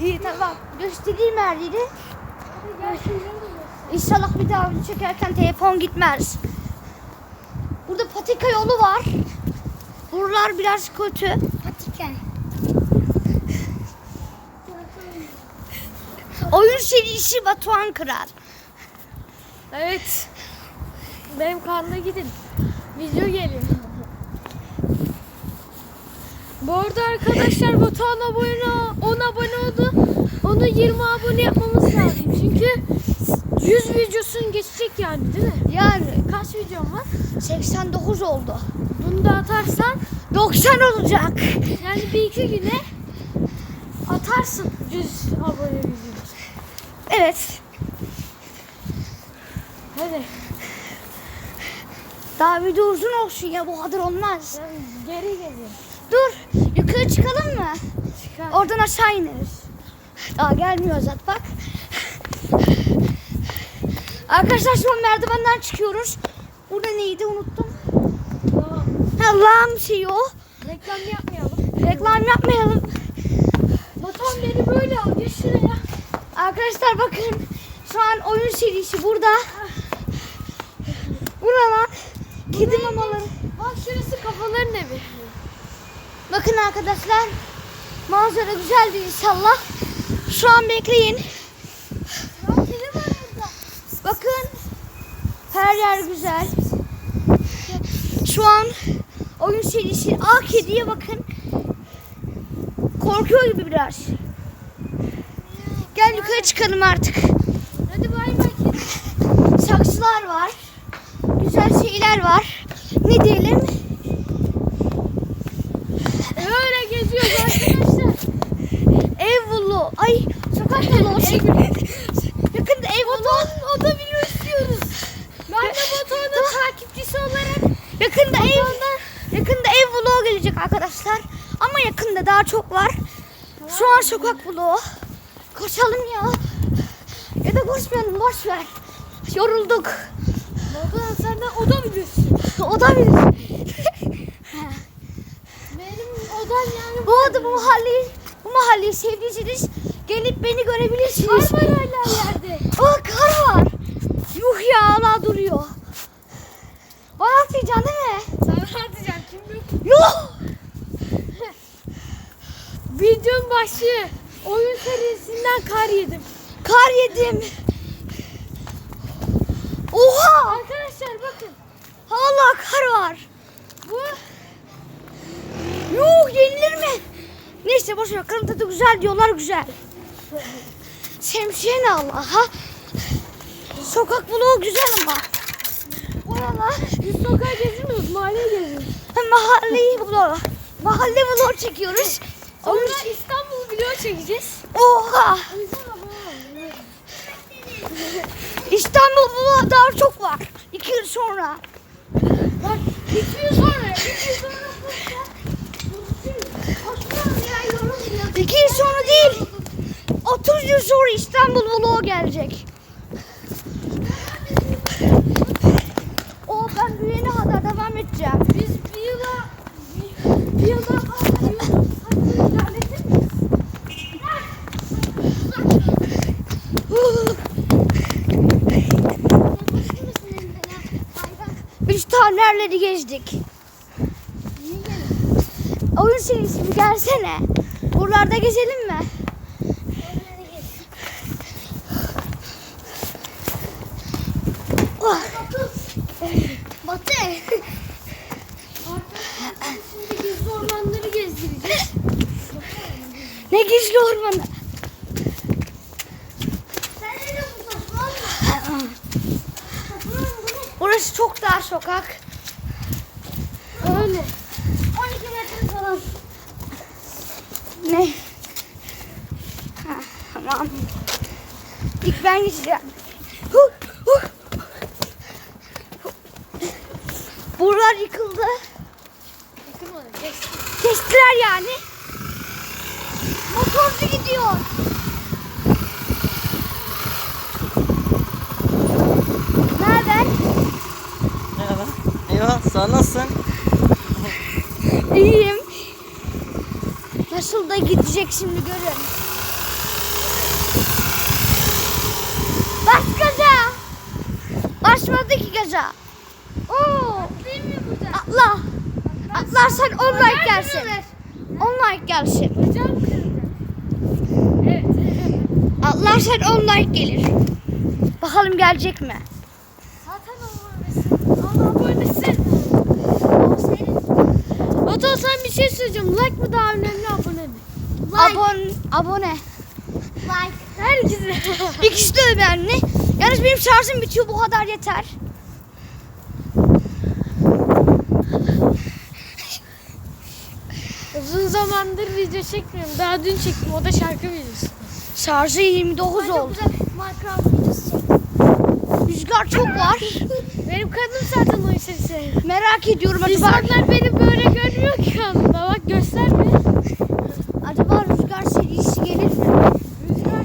İyi tamam. Göstereyim her yeri. İnşallah bir daha video çekerken telefon gitmez. Burada patika yolu var. Buralar biraz kötü. Patika. Oyun serisi Batuhan Kırar. Evet. Benim kanına gidin. Video geliyor. Bu arada arkadaşlar Batuhan abone 10 abone oldu. Onu 20 abone yapmamız lazım. Çünkü 100 videosun geçecek yani değil mi? Yani Kaç videom var? 89 oldu. Bunu da atarsan 90 olacak. yani bir iki güne atarsın 100 abone videosu. Evet. Hadi. Daha video uzun olsun ya bu kadar olmaz. Ben geri geleyim. Çıkar. Oradan aşağı ineriz. Daha gelmiyor zaten bak. Arkadaşlar şu an merdivenden çıkıyoruz. Burada neydi unuttum. Allah'ım şey o. Reklam yapmayalım. Reklam yapmayalım. Batuhan beni böyle al. Geç şuraya. Arkadaşlar bakın. Şu an oyun serisi burada. Buralar. Kedi mamaları. Bak şurası kafaların evi. Bakın arkadaşlar. Manzara güzeldi inşallah. Şu an bekleyin. Bakın. Her yer güzel. Şu an oyun serisi. Aa kediye bakın. Korkuyor gibi biraz. Gel yukarı çıkalım artık. Hadi bay bay kedi. Saksılar var. Güzel şeyler var. Ne diyelim? Öyle geziyoruz arkadaşlar. Ay sokak bulu. Yakında ev bulu. Batuhan o da video istiyoruz. Ben de Batuhan'ın takipçisi olarak Yakında ev yakında ev vlogu gelecek arkadaşlar. Ama yakında daha çok var. Şu an sokak vlogu. Koşalım ya. Ya da koşmayalım boş ver. Yorulduk. Batuhan senden o da video istiyor. o da bilir. Benim odam yani bu arada bu mahalleyi mahalleyi sevdiyseniz gelip beni görebilirsiniz. Kar var hala yerde. Aa kar var. Yuh ya hala duruyor. Bana atlayacaksın değil mi? Sana atacağım kim bilir. Yuh. Videonun başı. Oyun serisinden kar yedim. Kar yedim. Oha! Arkadaşlar bakın. Hala kar var. Bu Yuh yenilir mi? Neyse boş ver. Karın tadı güzel diyorlar güzel. Şemsiye ne Allah'a? Sokak bloğu güzel ama. Oralar biz sokağa gezmiyoruz. Mahalleye geziyoruz. mahalleyi bloğu. Mahalle bloğu çekiyoruz. Sonra İstanbul video çekeceğiz. Oha! İstanbul bloğu daha çok var. İki yıl sonra. Bak iki yıl sonra. iki yıl sonra İki yıl sonra değil. 30 yıl sonra İstanbul bloğu gelecek. O ben büyüyene kadar devam edeceğim. Biz bir yıla bir, bir yılda kaç yıl ilerledik mi? Üç tane yerleri gezdik. Oyun serisi bir gelsene. Buralarda gezelim mi? Oh. Batı. Şimdi gizli ormanları gezdireceğiz. Ne gizli ormanı. Burası çok dar sokak. Ne? Ha, tamam. İlk ben geçeceğim. Huh, huh. Buralar yıkıldı. Yıkılmadı. Kestiler yani. Motorcu gidiyor. Nereden? Merhaba. Eyvah, sen nasılsın? İyiyim. Nasıl da gidecek şimdi görün. Bas gaza. Basmadı ki gaza. Oo. Atla. Atlarsan 10 like gelsin. 10 like gelsin. Atlarsan 10 like gelir. Bakalım gelecek mi? Zaten abonesin. Ama abonesin. O senin. Batuhan sen bir şey söyleyeceğim. Like mı daha önemli abone mi? Abon, abone. Like. Herkese. İkisi de önemli. Yalnız benim şarjım bitiyor bu kadar yeter. Uzun zamandır video çekmiyorum. Daha dün çektim. O da şarkı videosu. Şarjı 29 oldu. Minecraft videosu çektim. Rüzgar çok var. Benim kanım zaten o sesi. Merak ediyorum İnsanlar beni böyle ki kanımda. Bak göster bir. acaba rüzgar serisi gelir mi? Rüzgar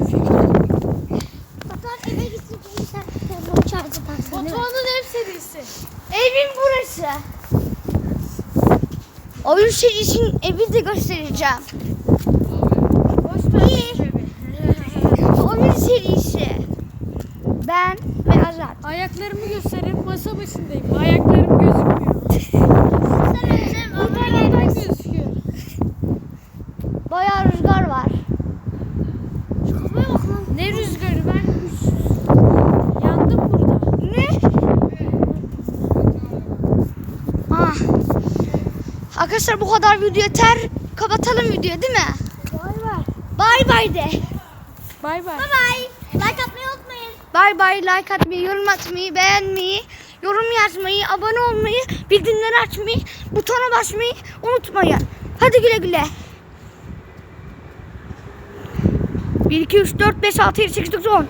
Batuhan eve gitsin sen telefon şarjı taksana. Batuhan'ın ev serisi. Evim burası. Oyun serisinin evi de göstereceğim. Ver. Oyun serisi. Ben ve Azat. Ayaklarımı göstereyim. Masa başındayım. Ayaklarım gözükmüyor. Buradan ayaklar gözüküyor. Bayağı rüzgar var. Ne rüzgarı ben yandım burada. Ne? Ah. Arkadaşlar bu kadar video yeter. Kapatalım video değil mi? Bay bay. Bay bay de. Bay bay. bay. Like atmayı unutmayın. Bay bay. Like atmayı, yorum atmayı, beğenmeyi, yorum yazmayı, abone olmayı, bildirimleri açmayı, butona basmayı unutmayın. Hadi güle güle. 1, 2, 3, 4, 5, 6, 7, 8, 9, 10.